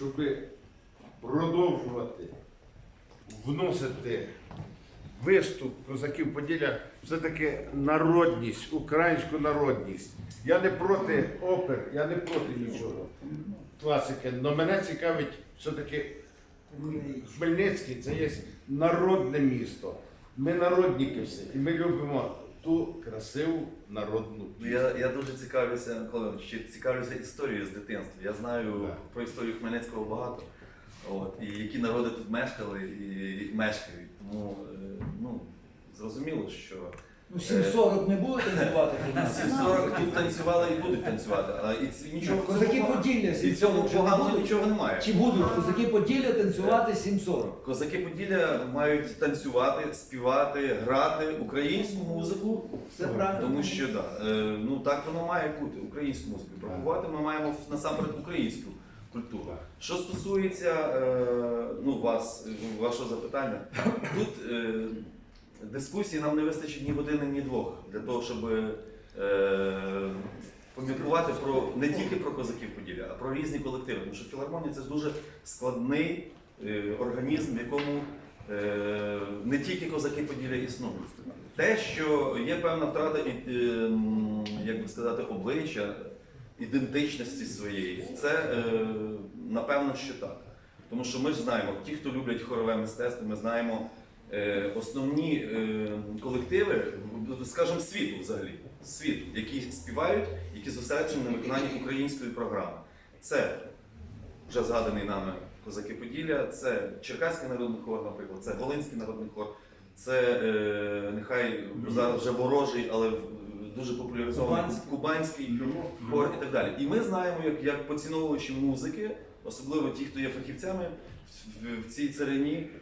щоб продовжувати вносити виступ козаків Поділля все-таки народність, українську народність. Я не проти опер, я не проти нічого. Класики. Але мене цікавить все-таки Хмельницький це є народне місто. Ми народники всі. І ми любимо ту красиву народну пісню. Я, я дуже цікавлюся, Микола, ще цікавлюся історією з дитинства. Я знаю Так. про історію Хмельницького багато. От, і які народи тут мешкали і, і мешкають. Тому е, ну, зрозуміло, що Ну, 740 не буде танцювати? 740 тут танцювали і будуть танцювати. А і нічого в цьому Козаки пога- Поділля і в цьому 740 не поганого будуть? нічого немає. Чи будуть козаки Поділля танцювати 740? Козаки Поділля мають танцювати, співати, грати українську музику. Все правильно. Тому що да, е, ну так воно має бути українську музику. Пропагувати ми маємо насамперед українську культуру. Що стосується е, ну, вас, е, вашого запитання, тут е, дискусії нам не вистачить ні години, ні двох для того, щоб е, поміркувати про не тільки про козаків Поділля, а про різні колективи. Тому що філармонія це дуже складний е, організм, в якому е, не тільки козаки Поділля існують. Те, що є певна втрата і, е, як би сказати, обличчя, ідентичності своєї, це е, напевно, що так. Тому що ми ж знаємо, ті, хто люблять хорове мистецтво, ми знаємо е, основні е, колективи, скажімо, світу взагалі, світу, які співають, які зосереджені на виконанні української програми. Це вже згаданий нами Козаки Поділля, це Черкаський народний хор, наприклад, це Волинський народний хор, це е, нехай зараз вже ворожий, але дуже популяризований Кубанський. кубанський хор і так далі. І ми знаємо, як, як поціновувачі музики, особливо ті, хто є фахівцями в, в цій царині, е,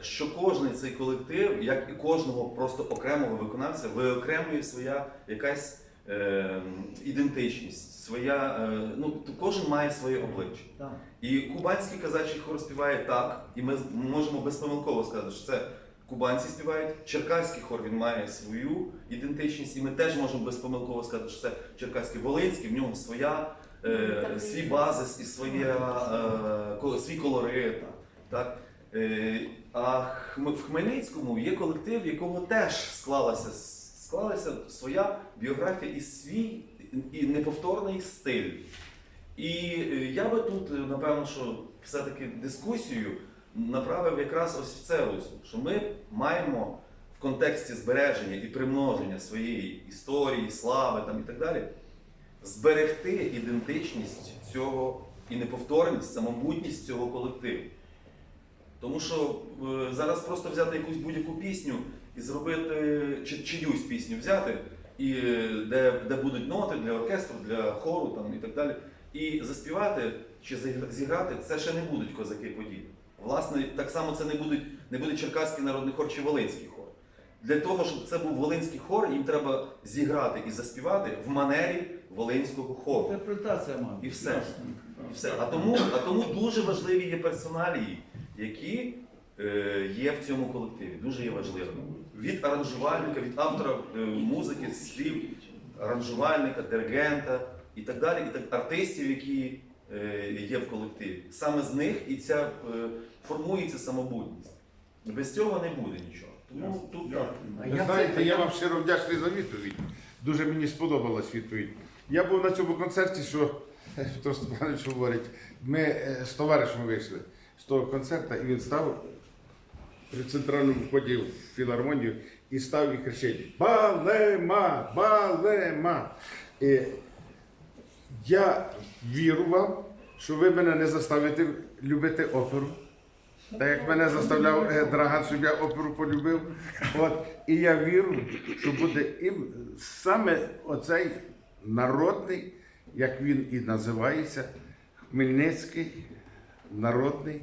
що кожний цей колектив, як і кожного просто окремого виконавця, виокремлює своя якась е, ідентичність, своя, е, ну, то кожен має своє обличчя. Так. І кубанський казачий хор співає так, і ми можемо безпомилково сказати, що це кубанці співають, черкаський хор він має свою ідентичність, і ми теж можемо безпомилково сказати, що це черкаський волинський, в нього своя, е, свій базис і своя, е, свій колорит. Так? Е, а в Хмельницькому є колектив, в якого теж склалася, склалася своя біографія і свій і неповторний стиль. І е, я би тут, е, напевно, що все-таки дискусію направив якраз ось в це русло, що ми маємо в контексті збереження і примноження своєї історії, слави там, і так далі, зберегти ідентичність цього і неповторність, самобутність цього колективу. Тому що е, зараз просто взяти якусь будь-яку пісню і зробити чи, чиюсь пісню взяти, і, е, де, де будуть ноти для оркестру, для хору там, і так далі, і заспівати чи зігра- зіграти, це ще не будуть козаки події. Власне, так само це не, будуть, не буде Черкаський народний хор чи Волинський хор. Для того, щоб це був Волинський хор, їм треба зіграти і заспівати в манері Волинського хору. Інтерпретація, мабуть. І все. І все. А тому, а тому дуже важливі є персоналії, які е, є в цьому колективі. Дуже є важливими. Від аранжувальника, від автора е, музики, слів, аранжувальника, диригента і так далі, і так артистів, які е, є в колективі. Саме з них і ця формується самобутність. Без цього не буде нічого. Тому тут так. Ви знаєте, це- я вам щиро вдячний за відповідь. Дуже мені сподобалась відповідь. Я був на цьому концерті, що Петро Степанович говорить, ми з товаришем вийшли з того концерту, і він став при центральному вході в філармонію і став і кричить Балема! Балема! І я вірю вам, що ви мене не заставите любити оперу. Так як мене заставляв е, Драган, щоб я оперу полюбив. От, і я вірю, що буде і саме оцей народний, як він і називається, Хмельницький народний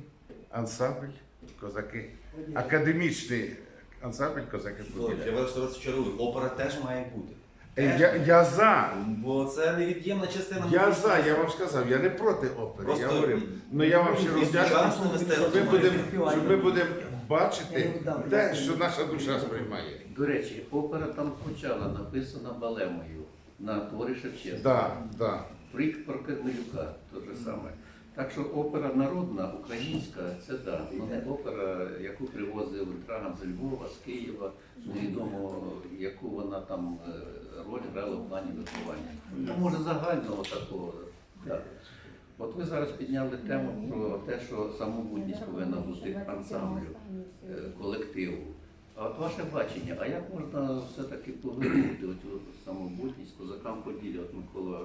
ансамбль козаки. Академічний ансамбль козаки Я вас розчарую, опера теж має бути. Е, Я, я за. Бо це невід'ємна частина Я за, я вам сказав, я не проти опери. Просто я говорив. Ну я вам щиро сучасне мистецтво що ми будемо, ми будемо бачити те, що наша душа сприймає. До речі, опера там спочатку написана балемою на творі Шевченка. Да, да. Прик про Корнелюка, те ж саме. Так що опера народна, українська, це да. Не опера, яку привозив Драган з Львова, з Києва, невідомо, яку вона там е, роль грала в плані виховання. Ну, може загального такого. Да. От ви зараз підняли тему про те, що самобутність повинна бути ансамблю, е, колективу. А от ваше бачення, а як можна все-таки повернути оцю самобутність козакам Поділля? От Микола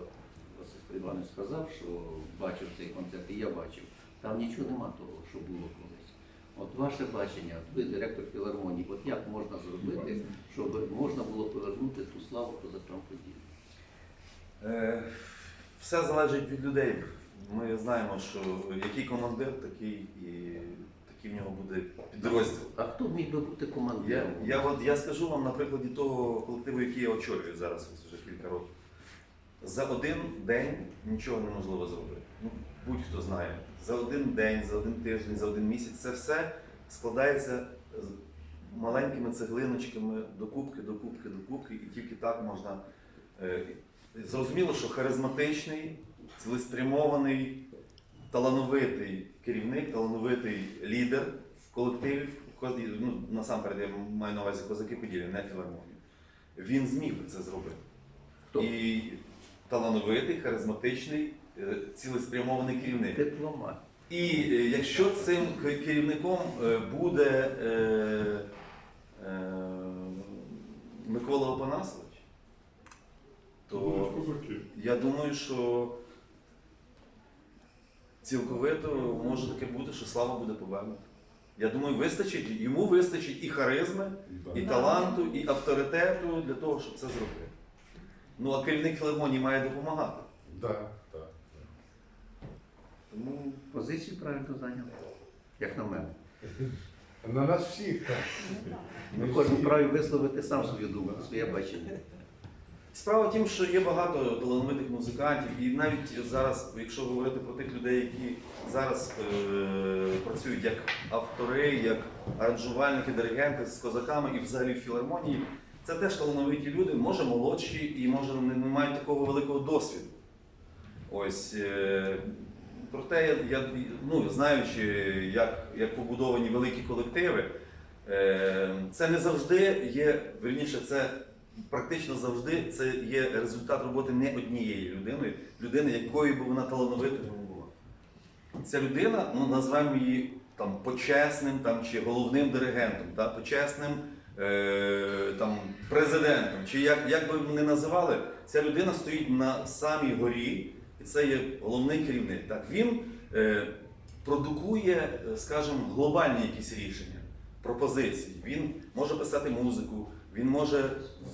Іванович сказав, що бачив цей концерт, і я бачив. Там нічого нема того, що було колись. От ваше бачення, от ви директор філармонії, от як можна зробити, щоб можна було повернути ту славу козакам Поділля? Е, Все залежить від людей. Ми знаємо, що який командир, такий і такий в нього буде підрозділ. А хто міг би бути Я, командиром? я, от, я скажу вам на прикладі того колективу, який я очолюю зараз вже кілька років. За один день нічого неможливо зробити. Ну, будь-хто знає. За один день, за один тиждень, за один місяць це все складається з маленькими цеглиночками докупки, докупки, докупки, і тільки так можна. е, Зрозуміло, що харизматичний, цілеспрямований, талановитий керівник, талановитий лідер в колективі, ну, насамперед я маю на увазі козаки Поділля, не філармонію. Він зміг би це зробити. Хто? І талановитий, харизматичний, е, цілеспрямований керівник. Дипломат. І е, якщо цим керівником е, буде е, е, Микола Опанасович, то я думаю, що цілковито може таке бути, що слава буде повернута. Я думаю, вистачить, йому вистачить і харизми, і таланту, і авторитету для того, щоб це зробити. Ну а керівник філармонії має допомагати. Так, так. Тому Позицію правильно зайняли, як на мене. На нас всіх так. Ми кожен праві висловити сам свою думку, своє бачення. Справа в тім, що є багато талановитих музикантів, і навіть зараз, якщо говорити про тих людей, які зараз е, працюють як автори, як аранжувальники, диригенти з козаками і взагалі в філармонії, це теж талановиті люди, може молодші і може не, мають такого великого досвіду. Ось е, проте я, ну, знаючи, як, як побудовані великі колективи, е, це не завжди є, верніше, це практично завжди це є результат роботи не однієї людини, людини, якою би вона талановитою була. Ця людина, ну назвемо її там почесним там, чи головним диригентом, та, почесним там, президентом, чи як, як би не називали, ця людина стоїть на самій горі, і це є головний керівник. Так, він е, продукує, е, скажімо, глобальні якісь рішення, пропозиції. Він може писати музику, він може,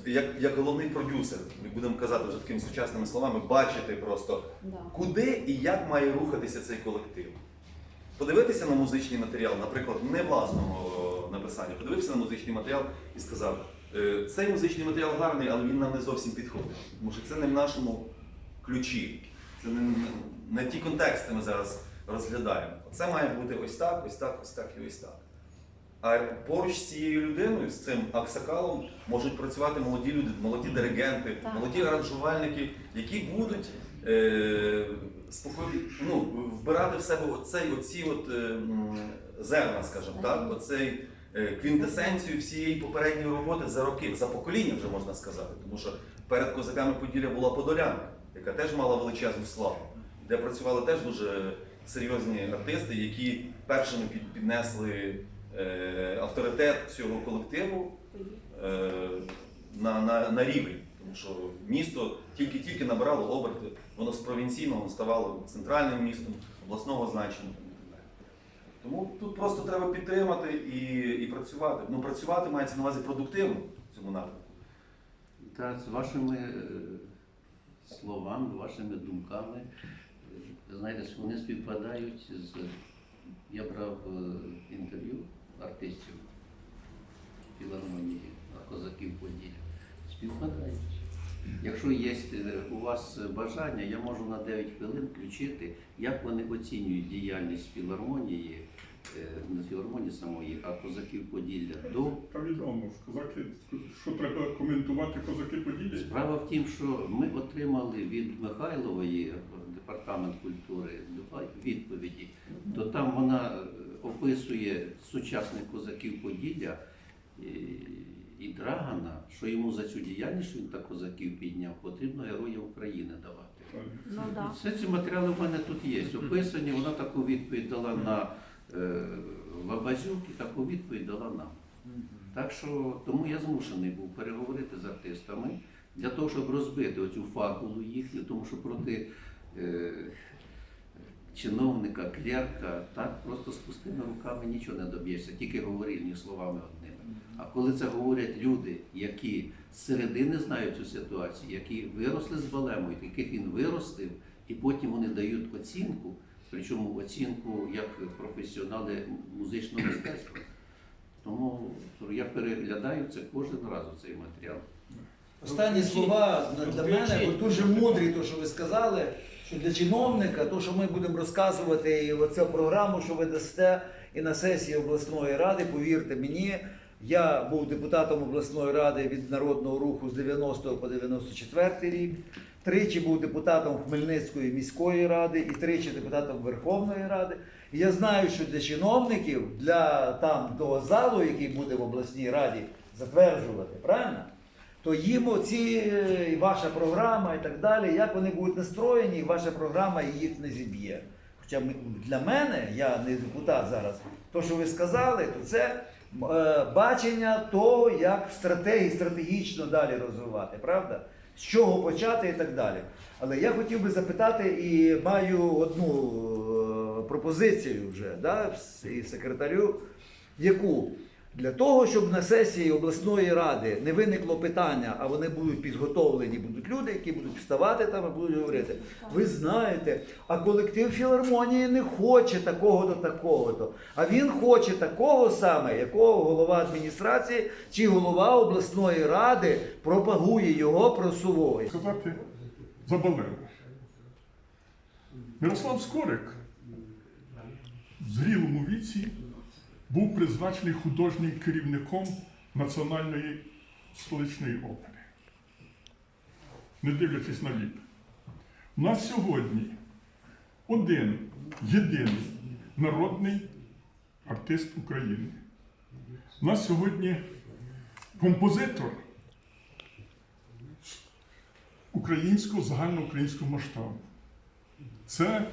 як, як головний продюсер, ми будемо казати вже такими сучасними словами, бачити просто, Да. куди і як має рухатися цей колектив. Подивитися на музичний матеріал, наприклад, не власного о, написання, подивився на музичний матеріал і сказав, «Е, цей музичний матеріал гарний, але він нам не зовсім підходить. Тому що це не в нашому ключі. Це не, не ті контексти ми зараз розглядаємо. Це має бути ось так, ось так, ось так і ось так. А поруч з цією людиною, з цим аксакалом, можуть працювати молоді люди, молоді диригенти, молоді аранжувальники, які будуть е, спокій, ну, вбирати в себе оцей, оці от, е, зерна, скажімо так, оцей е, квінтесенцію всієї попередньої роботи за роки, за покоління вже можна сказати. Тому що перед козаками Поділля була Подолянка, яка теж мала величезну славу, де працювали теж дуже серйозні артисти, які першими під- піднесли е, авторитет цього колективу е, на, на, на рівень. Тому що місто тільки-тільки набирало оберти, воно з провінційного ставало центральним містом, обласного значення. Тому тут просто треба підтримати і, і працювати. Ну, працювати мається на увазі продуктивно в цьому напрямку. Та з вашими е, словами, вашими думками, е, знаєте, вони співпадають з. Я брав е, інтерв'ю артистів філармонії козаків Поділля. Співпадають. Якщо є е, у вас бажання, я можу на 9 хвилин включити, як вони оцінюють діяльність філармонії е, не філармонії самої, а козаків Поділля до Та відомо, козаки, що треба коментувати козаки поділі. Справа в тім, що ми отримали від Михайлової е, департамент культури відповіді. То там вона описує сучасних козаків Поділля і Драгана, що йому за цю діяльність, що він так козаків підняв, потрібно Героя України давати. Ну да. Все ці матеріали в мене тут є. Описані, вона таку відповідь дала на е, Лабазюк і таку відповідь дала нам. Так що тому я змушений був переговорити з артистами для того, щоб розбити оцю фабулу їхню, тому що проти е, чиновника, клерка, так просто з пустими руками нічого не доб'єшся, тільки говорильні словами. А коли це говорять люди, які з середини знають цю ситуацію, які виросли з балемою, яких він виростив, і потім вони дають оцінку, причому оцінку як професіонали музичного мистецтва. Тому я переглядаю це кожен раз цей матеріал. Останні слова для мене дуже мудрі, то що ви сказали, що для чиновника, то, що ми будемо розказувати, і оцю програму, що ви дасте, і на сесії обласної ради, повірте мені, я був депутатом обласної ради від народного руху з 90 по 94 рік. Тричі був депутатом Хмельницької міської ради і тричі депутатом Верховної Ради. І я знаю, що для чиновників, для там того залу, який буде в обласній раді затверджувати, правильно? то їм оці е, ваша програма і так далі, як вони будуть настроєні, ваша програма їх не зіб'є. Хоча для мене, я не депутат зараз, то, що ви сказали, то це бачення того, як стратегії стратегічно далі розвивати, правда? З чого почати і так далі. Але я хотів би запитати і маю одну е, пропозицію вже да, і секретарю, яку для того, щоб на сесії обласної ради не виникло питання, а вони будуть підготовлені, будуть люди, які будуть вставати там і будуть говорити. Ви знаєте, а колектив філармонії не хоче такого до такого-то. А він хоче такого саме, якого голова адміністрації чи голова обласної ради пропагує його просуває. Сказати заболело. Мирослав Скорик в зрілому віці був призначений художнім керівником Національної столичної опери. Не дивлячись на вік. У нас сьогодні один єдиний народний артист України. У нас сьогодні композитор українського загальноукраїнського масштабу. Це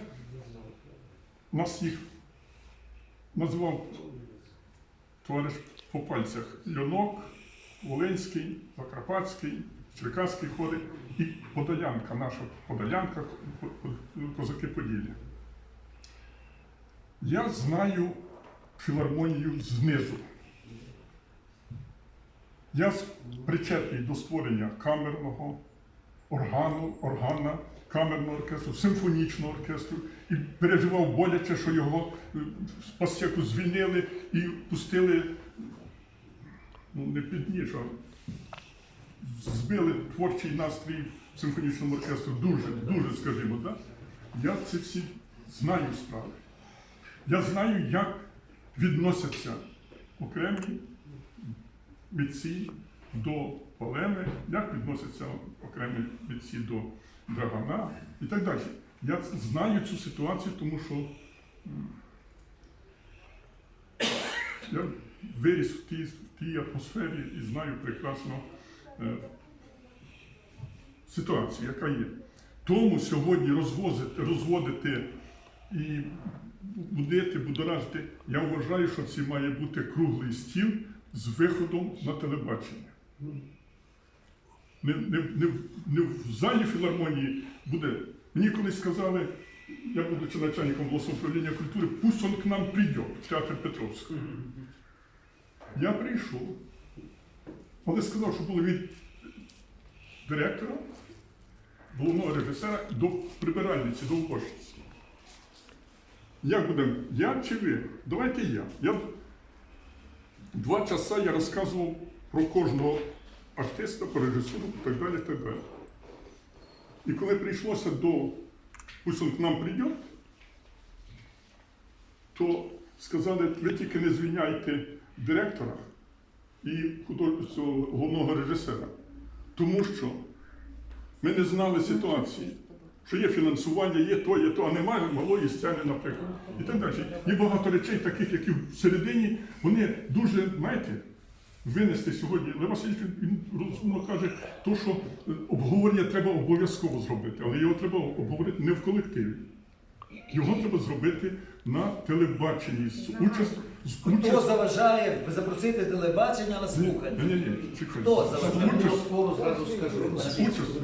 нас їх назвав товариш по пальцях Льонок, Волинський, Закарпатський, Черкаський ходи і Подолянка, наша Подолянка, ко- ко- козаки Поділля. Я знаю філармонію знизу. Я причетний до створення камерного органу, органа, камерного оркестру, симфонічного оркестру і переживав боляче, що його е, з пасеку звільнили і пустили ну, не під ніж, а збили творчий настрій симфонічному оркестру. Дуже, дуже, скажімо, так? Я це всі знаю справи. Я знаю, як відносяться окремі митці до полеми, як відносяться окремі митці до драгана і так далі. Я знаю цю ситуацію, тому що я виріс в тій, в тій атмосфері і знаю прекрасно е, ситуацію, яка є. Тому сьогодні розвозити, розводити і будити, будоражити, я вважаю, що це має бути круглий стіл з виходом на телебачення. Не, не, не, не в залі філармонії буде. Мені колись сказали, я будучи начальником обласного управління культури, пусть он к нам прийде в театр Петровського. Я прийшов, але сказав, що було від директора, головного режисера до прибиральниці, до уборщиці. Як будемо? Я чи ви? Давайте я. я Два часа я розказував про кожного артиста, про режисуру і так далі. так далі. І коли прийшлося до пусть он к нам прийде, то сказали, ви тільки не звільняйте директора і головного режисера. Тому що ми не знали ситуації, що є фінансування, є то, є то, а немає малої сцени, наприклад. І так далі. Є багато речей, таких, які всередині, вони дуже, знаєте, винести сьогодні. Лев Васильович він розумно каже, то, що е, обговорення треба обов'язково зробити, але його треба обговорити не в колективі. Його треба зробити на телебаченні з участь з Хто заважає запросити телебачення на слухання? Ні, ні, ні. Хто заважає? участь- Обов'язково зразу скажу.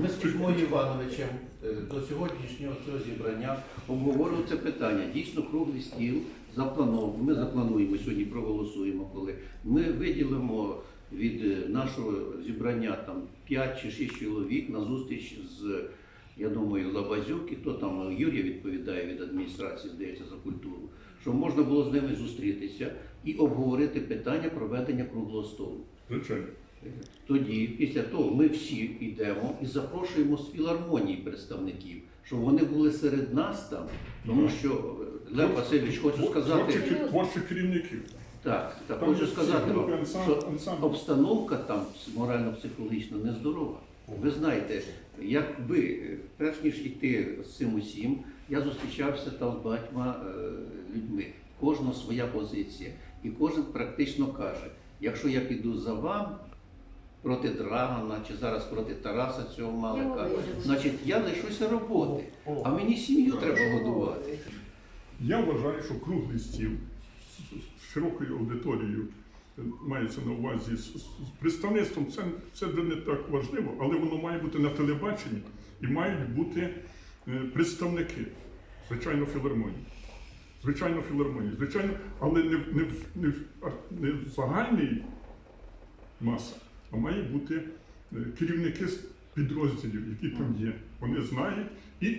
Ми з Кузьмою Івановичем е, до сьогоднішнього цього зібрання обговорювали це питання. Дійсно, круглий стіл запланований. Ми заплануємо сьогодні, проголосуємо, коли ми виділимо від е, нашого зібрання там 5 чи 6 чоловік на зустріч з. Я думаю, Лабазюк і хто там Юрій відповідає від адміністрації, здається, за культуру, щоб можна було з ними зустрітися і обговорити питання проведення круглого столу. Звичайно. Тоді, після того, ми всі йдемо і запрошуємо з філармонії представників, щоб вони були серед нас там, тому що Лев Васильович, хочу сказати, Творчих, керівників. так, так Там хочу сказати вам, що обстановка там морально-психологічно нездорова. Ви знаєте, якби перш ніж йти з цим усім, я зустрічався там з багатьма е, людьми. Кожна своя позиція, і кожен практично каже: якщо я піду за вам проти Драгана чи зараз проти Тараса цього Малика, значить я лишуся роботи, а мені сім'ю треба годувати. Я вважаю, що круглий стіл з- широкою аудиторією е, мається на увазі з, представництвом. Це, це не так важливо, але воно має бути на телебаченні і мають бути е, представники, звичайно, філармонії. Звичайно, філармонії. Звичайно, але не, не, не, не в загальній маса, а має бути е, керівники підрозділів, які там є. Вони знають. І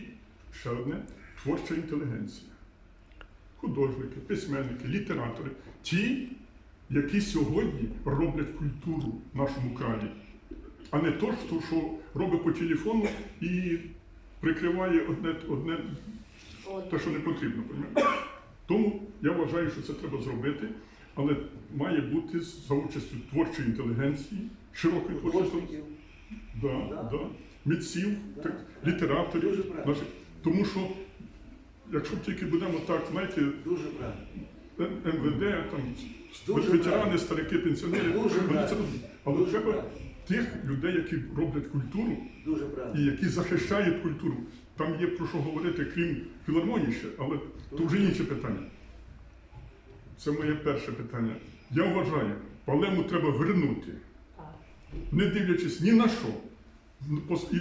ще одне творча інтелігенція. Художники, письменники, літератори, ті, які сьогодні роблять культуру в нашому краї, а не то, що, робить по телефону і прикриває одне, одне те, що не потрібно. Тому я вважаю, що це треба зробити, але має бути за участю творчої інтелігенції, широкої Художників. да, Да. да. митців, Да. так, літераторів. Дуже наших. Тому що, якщо тільки будемо так, знаєте, Дуже правильно. МВД, там, Дуже ветерани, правильно. старики, пенсіонери, Дуже вони це правильно. розуміють. Але Дуже треба правильно. тих людей, які роблять культуру Дуже і які захищають культуру. Там є про що говорити, крім філармонії ще, але то вже інше питання. Це моє перше питання. Я вважаю, палему треба вернути, не дивлячись ні на що, і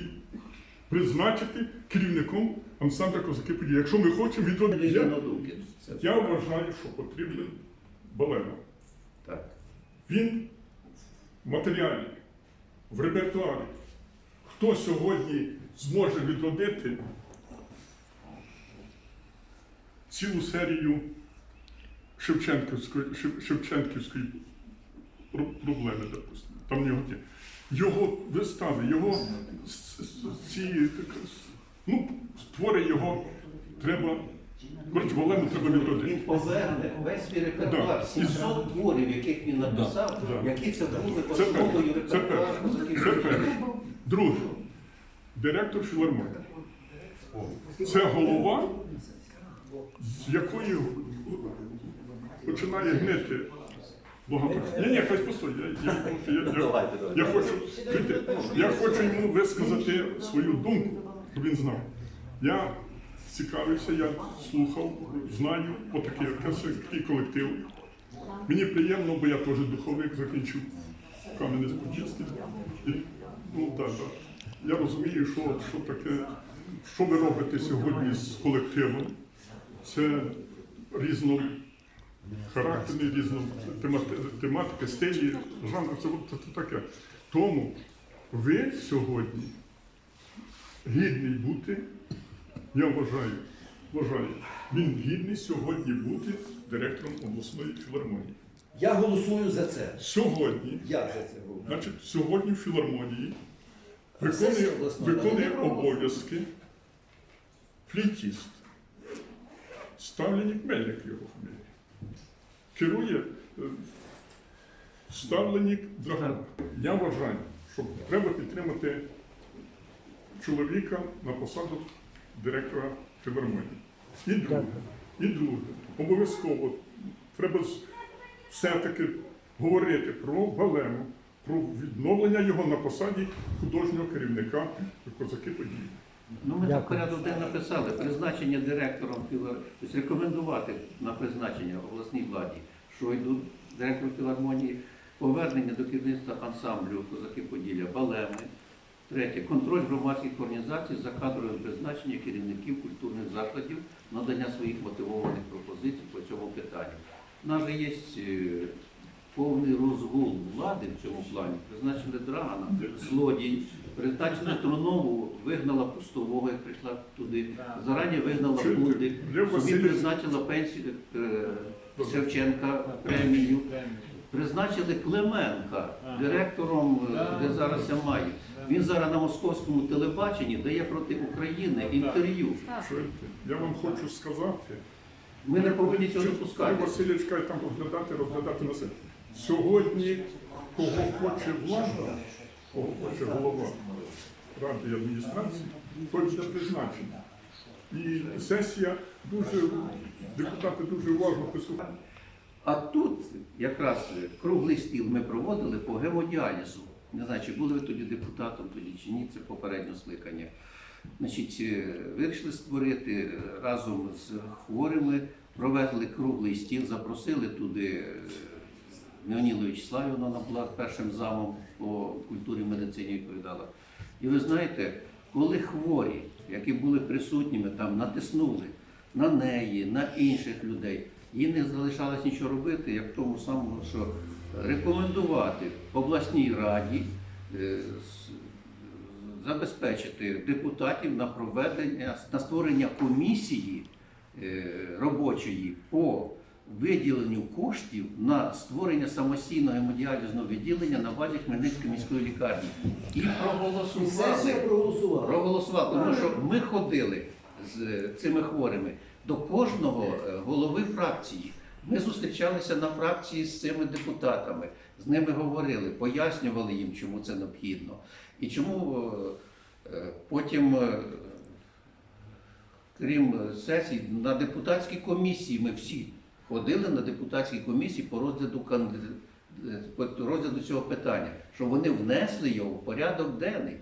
призначити керівником ансамбля козаки події. Якщо ми хочемо відродити. Я, я вважаю, що потрібен балема. так. Він в матеріалі, в репертуарі. Хто сьогодні зможе відродити цілу серію Шевченківської, Шевченківської проблеми, допустимо. Там в нього. Його вистави, його ці ну, твори його треба. Коротше, Валему треба Він відродити. поверне весь свій репертуар, 700 творів, яких він написав, Да. які це були основою. Репертуару. перше. Друге, директор філармонії. Це голова, з якої починає гнити багато. Ні, ні, хай постой. Я, я, я, я, я хочу йому висказати свою думку, щоб він знав. Я цікавився, я слухав, знаю, отакий оркестр, такий колектив. Мені приємно, бо я теж духовик закінчив Кам'янець-Подільський. І, Ну. Я розумію, що, що таке, що ви робите сьогодні з колективом. Це різно характерні, різно тематики, стилі, жанр, це, це, це таке. Тому ви сьогодні гідний бути, я вважаю, вважаю, він гідний сьогодні бути директором обласної філармонії. Я голосую за це. Сьогодні Я за це голосую. Значить, сьогодні в філармонії сесія виконує, обласної ради виконує обов'язки флейтіст. Ставлені Мельник його фамілія. керує е, ставленник Драгана. Я вважаю, що треба підтримати чоловіка на посаду директора філармонії. І друге, і друге, обов'язково треба все-таки говорити про Балему, про відновлення його на посаді художнього керівника козаки події. Ну, ми так порядок день написали, призначення директором філар... тобто рекомендувати на призначення обласній владі, що йдуть директор філармонії, повернення до керівництва ансамблю Козаки Поділля, балеми. Третє. Контроль громадських організацій за кадровим призначенням керівників культурних закладів, надання своїх мотивованих пропозицій по цьому питанню. У нас же є е, повний розгул влади в цьому плані. Призначили Драгана, злодій, призначили Трунову, вигнала пустового, як прийшла туди. Зарані вигнала Чуєте, собі призначила пенсію е, Шевченка премію. Призначили Клименка директором, е, де зараз я маю. Він зараз на московському телебаченні дає проти України інтерв'ю. Я вам хочу сказати, Ми не повинні цього допускати. Васильович каже, там розглядати, розглядати на себе. Сьогодні, кого хоче влада, кого хоче голова ради адміністрації, той буде призначений. І сесія дуже, депутати дуже уважно прислухають. А тут якраз круглий стіл ми проводили по гемодіалізу. Не знаю, чи були ви тоді депутатом тоді чи ні, це попереднє скликання. Значить, е, вирішили створити е, разом з хворими, провели круглий стіл, запросили туди е, Леоніду Вячеславівну, вона була першим замом по культурі медицині відповідала. І ви знаєте, коли хворі, які були присутніми, там натиснули на неї, на інших людей, їй не залишалось нічого робити, як в тому самому, що рекомендувати обласній раді е, забезпечити депутатів на проведення на створення комісії е, робочої по виділенню коштів на створення самостійного гемодіалізного відділення на базі Хмельницької міської лікарні. І проголосували. Сесія проголосувала. Тому що ми ходили з е, цими хворими до кожного голови фракції. Ми зустрічалися на фракції з цими депутатами, з ними говорили, пояснювали їм, чому це необхідно. І чому е, е, потім, е, крім сесій, на депутатській комісії ми всі ходили на депутатській комісії по розгляду по розгляду цього питання, що вони внесли його в порядок денний.